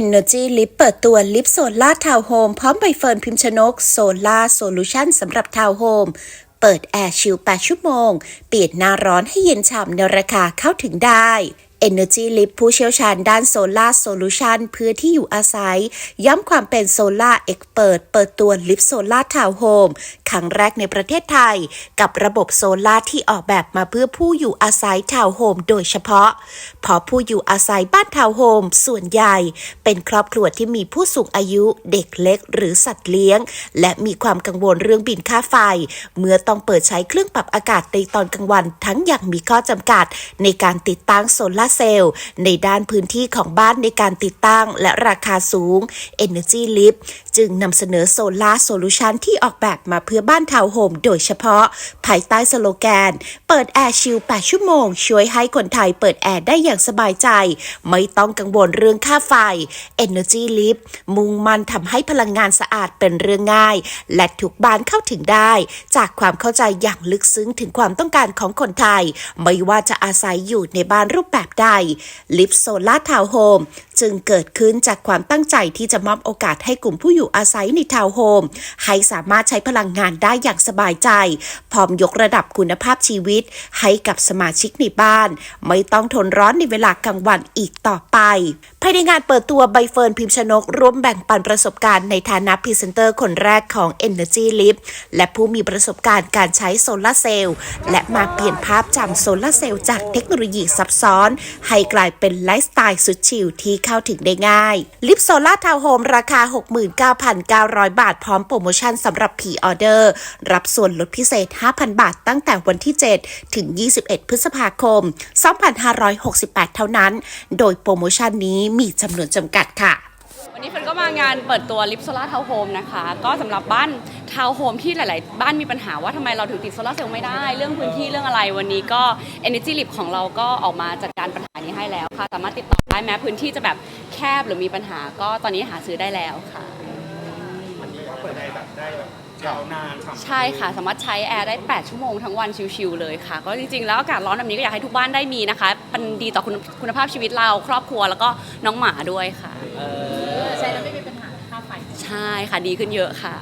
Energy Lip เปิดตัวลิปโซล่าทาวน์โฮมพร้อมใบเฟิร์นพิมชนกโซล่าโซลูชันสำหรับทาวน์โฮมเปิดแอร์ชิล 8 ชั่วโมง เปลี่ยนหน้าร้อนให้เย็นฉ่ำในราคาเข้าถึงได้ Energy Lip ผู้เชี่ยวชาญด้านโซล่าโซลูชันเพื่อที่อยู่อาศัย ย้ำความเป็นโซล่าเอ็กเปิดเปิดตัวลิปโซล่าทาวน์โฮมครั้งแรกในประเทศไทย กับระบบโซล่าที่ออกแบบมาเพื่อผู้อยู่อาศัยทาวน์โฮมโดยเฉพาะ เพราะผู้อยู่อาศัยบ้านทาวน์โฮมส่วนใหญ่ เป็นครอบครัวที่มีผู้สูงอายุเด็กเล็ก หรือสัตว์เลี้ยง และมีความกังวลเรื่องบินค่าไฟ เมื่อต้องเปิดใช้เครื่องปรับอากาศในตอนกลางวัน ทั้งอย่างมีข้อจำกัด ในการติดตั้งโซลาร์เซลล์ ในด้านพื้นที่ของบ้านในการติดตั้งและราคาสูง Energy Lip จึงนำเสนอโซลาร์โซลูชันที่ออกแบบมาเพื่อบ้านทาวน์โฮมโดยเฉพาะ ภายใต้สโลแกน เปิดแอร์ชิล 8 ชั่วโมง ช่วยให้คนไทยเปิดแอร์ได้อย่างสบายใจ ไม่ต้องกังวลเรื่องค่าไฟ Energy Lip มุ่งมั่นทำให้พลังงานสะอาดเป็นเรื่องง่าย และทุกบ้านเข้าถึงได้ จากความเข้าใจอย่างลึกซึ้งถึงความต้องการของคนไทย ไม่ว่าจะอาศัยอยู่ในบ้านรูปแบบใดลิฟโซล่าทาวน์โฮมจึงเกิดขึ้นจากความตั้งใจที่จะมอบโอกาสให้กลุ่มผู้อยู่อาศัยในทาวน์โฮมให้สามารถใช้พลังงานได้อย่างสบายใจ พร้อมยกระดับคุณภาพชีวิต ให้กับสมาชิกในบ้าน ไม่ต้องทนร้อนในเวลากลางวันอีกต่อไป ภายในงานเปิดตัวใบเฟิร์นพิมพ์ชนกร่วมแบ่งปันประสบการณ์ในฐานะพรีเซนเตอร์คนแรกของ Energy Lip และผู้มีประสบการณ์การใช้โซลาร์เซลล์และมาเปลี่ยนภาพจำโซลาร์เซลล์จากเทคโนโลยีซับซ้อน ให้กลายเป็นไลฟ์สไตล์สุดชิลที่เข้าถึงได้ง่าย ลิปโซล่าทาวน์โฮมราคา 69,900 บาท พร้อมโปรโมชั่นสำหรับผีออเดอร์ รับส่วนลดพิเศษ 5,000 บาท ตั้งแต่วันที่ 7 ถึง 21 พฤษภาคม 2568 เท่านั้น โดยโปรโมชั่นนี้มีจำนวนจำกัดค่ะ วันนี้เฟิร์นก็มางานเปิดตัวลิฟโซล่าทาวน์โฮมนะคะ ก็สำหรับบ้านทาวน์โฮมที่หลาย ๆ บ้านมีปัญหาว่าทำไมเราถึงติดโซลาร์เซลล์ไม่ได้ เรื่องพื้นที่เรื่องอะไรวันนี้ก็ Energy Lip ของเราก็ออกมาจัดการปัญหานี้ให้แล้วค่ะ สามารถติดต่อได้แม้พื้นที่จะแบบแคบหรือมีปัญหา ก็ตอนนี้หาซื้อได้แล้วค่ะ เปิดได้แบบได้แบบยาวนานฉ่ำใช่ค่ะ สามารถใช้แอร์ได้ 8 ชั่วโมงทั้งวันชิลๆเลยค่ะ ก็จริงๆ แล้วอากาศร้อนแบบนี้ก็อยากให้ทุกบ้านได้มีนะคะมันดีต่อคุณคุณภาพชีวิตเรา ครอบครัวแล้วก็น้องหมาด้วยค่ะ ใช้แล้วไม่มีปัญหาค่าไฟ ใช่ค่ะดีขึ้นเยอะค่ะ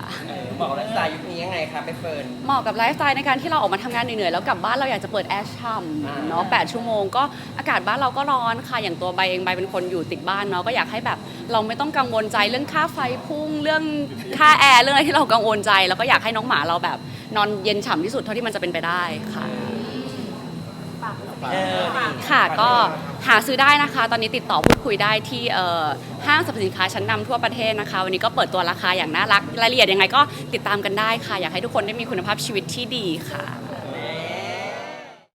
เหมาะกับไลฟ์สไตล์ยุคนี้ยังไงคะไปเฟิร์น เหมาะกับไลฟ์สไตล์ในการที่เราออกมาทำงานเหนื่อยๆ แล้วกลับบ้านเราอยากจะเปิดแอร์ช่ำเนาะ8ชั่วโมงก็อากาศบ้านเราก็ร้อนค่ะ อย่างตัวใบเองใบเป็นคนอยู่ติดบ้านเนาะก็อยากให้แบบเราไม่ต้องกังวลใจเรื่องค่าไฟพุ่งเรื่องค่าแอร์เรื่องอะไรที่เรากังวลใจ แล้วก็อยากให้น้องหมาเราแบบนอนเย็นฉ่ำที่สุดเท่าที่มันจะเป็นไปได้ค่ะ เออค่ะก็หาซื้อได้นะคะ ตอนนี้ติดต่อพูดคุยได้ที่เอ่อห้างสรรพสินค้าชั้นนำทั่วประเทศนะคะ วันนี้ก็เปิดตัวราคาอย่างน่ารักรายละเอียดยังไงก็ติดตามกันได้ค่ะ อยากให้ทุกคนได้มีคุณภาพชีวิตที่ดีค่ะ